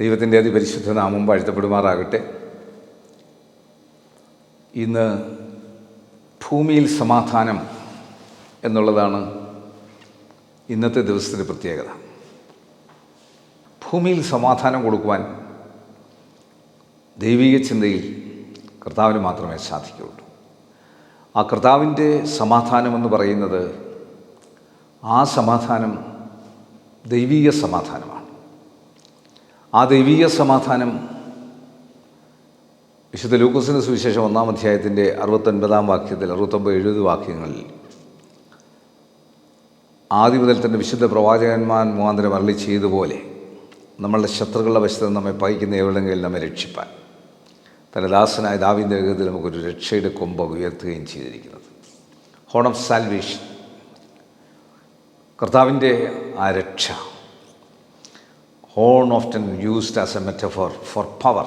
ദൈവത്തിന്റെ അതിപരിശുദ്ധ നാമം വാഴ്ത്തപ്പെടുമാറാകട്ടെ. ഇന്ന് ഭൂമിയിൽ സമാധാനം എന്നുള്ളതാണ് ഇന്നത്തെ ദിവസത്തിന്റെ പ്രത്യേകത. ഭൂമിയിൽ സമാധാനം കൊടുക്കുവാൻ ദൈവിക ചിന്തയിൽ കർത്താവിന് മാത്രമേ സാധിക്കുകയുള്ളൂ. ആ കർത്താവിന്റെ സമാധാനമെന്ന് പറയുന്നത് ആ സമാധാനം ദൈവിക സമാധാനമാണ്. ആ ദൈവീയ സമാധാനം. വിശുദ്ധ ലൂക്കോസിന്റെ സുവിശേഷം ഒന്നാം അധ്യായത്തിന്റെ അറുപത്തൊൻപതാം വാക്യത്തിൽ അറുപത്തൊമ്പത് എഴുപത് വാക്യങ്ങളിൽ. ആദ്യ മുതൽ തന്നെ വിശുദ്ധ പ്രവാചകന്മാർ മുഖാന്തരം അരളി ചെയ്തതുപോലെ നമ്മളുടെ ശത്രുക്കളുടെ വശത്ത് നമ്മെ പയിക്കുന്ന എവിടെങ്കിലും നമ്മെ രക്ഷിപ്പാൻ. തന്റെ ദാസനായ ദാവിന്റെ വേഗത്തിൽ നമുക്കൊരു രക്ഷയുടെ കൊമ്പ് ഉയർത്തുകയും ചെയ്തിരിക്കുന്നത്. ഹോൺ ഓഫ് സാൽവേഷൻ കർത്താവിന്റെ ആ രക്ഷ. Horn often used as a metaphor for power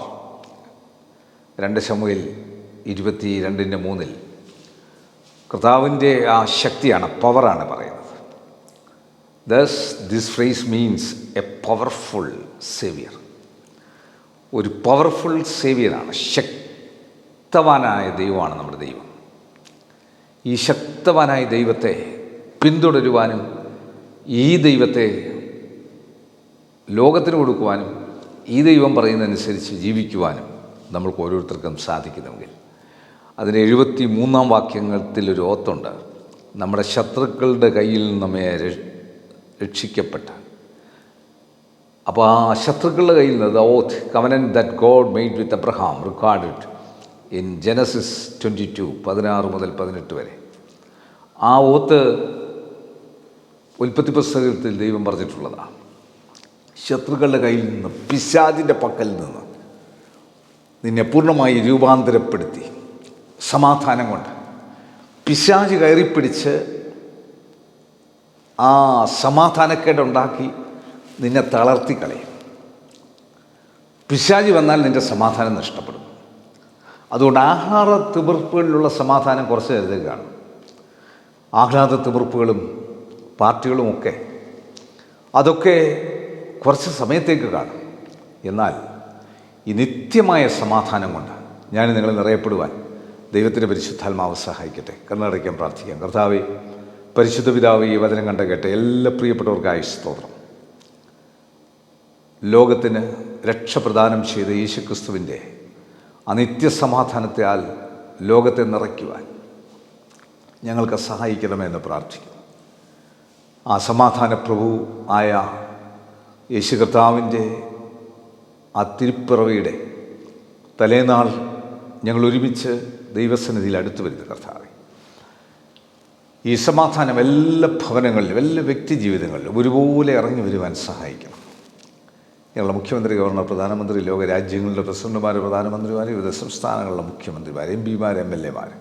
രണ്ട് ശമുവിൽ ഇരുപത്തി രണ്ടിന്റെ മൂന്നിൽ കർത്താവിന്റെ ആ ശക്തിയാണ് പവറാണ് പറയുന്നത്. Thus this phrase means a powerful saviour ഒരു പവർഫുൾ സേവിയറാണ് ശക്തവാനായ ദൈവമാണ് നമ്മുടെ ദൈവം. ഈ ശക്തവാനായ ദൈവത്തെ പിന്തുടരുവാനും ഈ ദൈവത്തെ ലോകത്തിന് കൊടുക്കുവാനും ഈ ദൈവം പറയുന്നതനുസരിച്ച് ജീവിക്കുവാനും നമ്മൾക്ക് ഓരോരുത്തർക്കും സാധിക്കുന്നുവെങ്കിൽ അതിന് എഴുപത്തി മൂന്നാം ഒരു ഓത്തുണ്ട്. നമ്മുടെ ശത്രുക്കളുടെ കയ്യിൽ നമ്മെ രക്ഷിക്കപ്പെട്ട. അപ്പോൾ ആ ശത്രുക്കളുടെ കയ്യിൽ നിന്ന് the oath covenant that God made with Abraham record in Genesis twenty two പതിനാറ് മുതൽ പതിനെട്ട് വരെ. ആ ഓത്ത് ഉൽപ്പത്തി പുസ്തകത്തിൽ ദൈവം പറഞ്ഞിട്ടുള്ളതാണ് ശത്രുക്കളുടെ കയ്യിൽ നിന്ന് പിശാദിന്റെ പക്കൽ നിന്ന് നിന്നെ പൂർണമായി രൂപാന്തരപ്പെടുത്തി സമാധാനം കൊണ്ട്. പിശാജ് കയറിപ്പിടിച്ച് ആ സമാധാനക്കേടുണ്ടാക്കി നിന്നെ തളർത്തി കളയും. പിശാജ് വന്നാൽ നിന്റെ സമാധാനം നഷ്ടപ്പെടും. അതുകൊണ്ട് ആഹാര തിമിർപ്പുകളിലുള്ള സമാധാനം കുറച്ച് കരുതുകയാണ് ആഹ്ലാദ തിമിർപ്പുകളും പാർട്ടികളുമൊക്കെ അതൊക്കെ കുറച്ച് സമയത്തേക്ക് കാണും. എന്നാൽ ഈ നിത്യമായ സമാധാനം കൊണ്ട് ഞാൻ നിങ്ങളെ നിറയപ്പെടുവാൻ ദൈവത്തിന്റെ പരിശുദ്ധാത്മാവ് സഹായിക്കട്ടെ കണ്ണടയ്ക്കാൻ പ്രാർത്ഥിക്കാം. കർത്താവെ പരിശുദ്ധ പിതാവ് ഈ വചനം കണ്ട കേട്ട എല്ലാ പ്രിയപ്പെട്ടവർക്കായി സ്തോത്രം. ലോകത്തിന് രക്ഷപ്രദാനം ചെയ്ത യേശുക്രിസ്തുവിന്റെ അനിത്യസമാധാനത്താൽ ലോകത്തെ നിറയ്ക്കുവാൻ ഞങ്ങൾക്ക് സഹായിക്കണമെന്ന് പ്രാർത്ഥിക്കും ആ സമാധാന പ്രഭു ആയ യേശു കർത്താവിന്റെ ആ തിരുപ്പിറവിയുടെ തലേനാൾ ഞങ്ങൾ ഒരുമിച്ച് ദൈവസന്നിധിയിൽ അടുത്തു വരുന്ന കർത്താവെ. ഈ സമാധാനം എല്ലാ ഭവനങ്ങളിലും എല്ലാ വ്യക്തി ജീവിതങ്ങളിലും ഒരുപോലെ ഇറങ്ങി വരുവാൻ സഹായിക്കണം. ഞങ്ങളുടെ മുഖ്യമന്ത്രി ഗവർണർ പ്രധാനമന്ത്രി ലോക രാജ്യങ്ങളുടെ പ്രസിഡന്റുമാർ പ്രധാനമന്ത്രിമാർ വിവിധ സംസ്ഥാനങ്ങളിലെ മുഖ്യമന്ത്രിമാർ എം പിമാർ എം എൽ എമാർ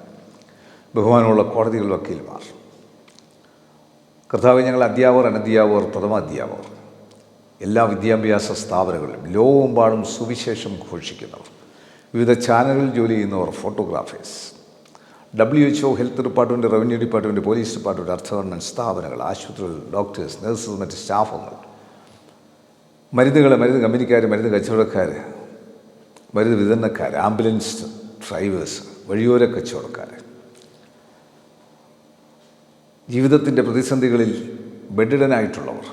ബഹുമാനമുള്ള കോടതികൾ വക്കീൽമാർ. കർത്താവ് ഞങ്ങൾ അധ്യാപകർ അനധ്യാപകർ പ്രഥമ അധ്യാപകർ. എല്ലാ വിദ്യാഭ്യാസ സ്ഥാപനങ്ങളിലും ലോകമെമ്പാടും സുവിശേഷം ഘോഷിക്കുന്നവർ. വിവിധ ചാനലുകളിൽ ജോലി ചെയ്യുന്നവർ photographers. W H O health department revenue department police department അർത്ഥ ഗവൺമെന്റ് സ്ഥാപനങ്ങൾ ആശുപത്രികൾ ഡോക്ടേഴ്സ് നഴ്സസ് മറ്റ് സ്റ്റാഫുകൾ. മരുന്നുകൾ മരുന്ന് കമ്പനിക്കാർ മരുന്ന് കച്ചവടക്കാർ മരുന്ന് വിതരണക്കാർ ആംബുലൻസ് ഡ്രൈവേഴ്സ് വഴിയോര കച്ചവടക്കാർ ജീവിതത്തിന്റെ പ്രതിസന്ധികളിൽ ബെഡിഡനായിട്ടുള്ളവർ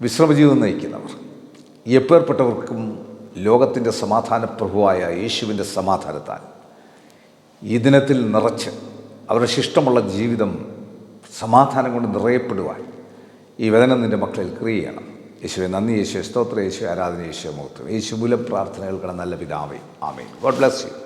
വിശ്രമജീവിതം നയിക്കുന്നവർ. എപ്പേർപ്പെട്ടവർക്കും ലോകത്തിന്റെ സമാധാന പ്രഭുവായ യേശുവിന്റെ സമാധാനത്താൽ ഈ ദിനത്തിൽ നിറച്ച് അവരുടെ ശിഷ്ടമുള്ള ജീവിതം സമാധാനം കൊണ്ട് നിറയപ്പെടുവാൻ ഈ വേദന നിന്റെ മക്കളിൽ ക്രിയ ചെയ്യണം യേശുവെ നന്ദി യേശു സ്തോത്ര യേശു ആരാധന യേശു മുഖത്ത് യേശു മൂലം പ്രാർത്ഥനകൾക്കുള്ള നല്ല പിതാവേ. ആമേ ഗോഡ് ബ്ലസ് യു.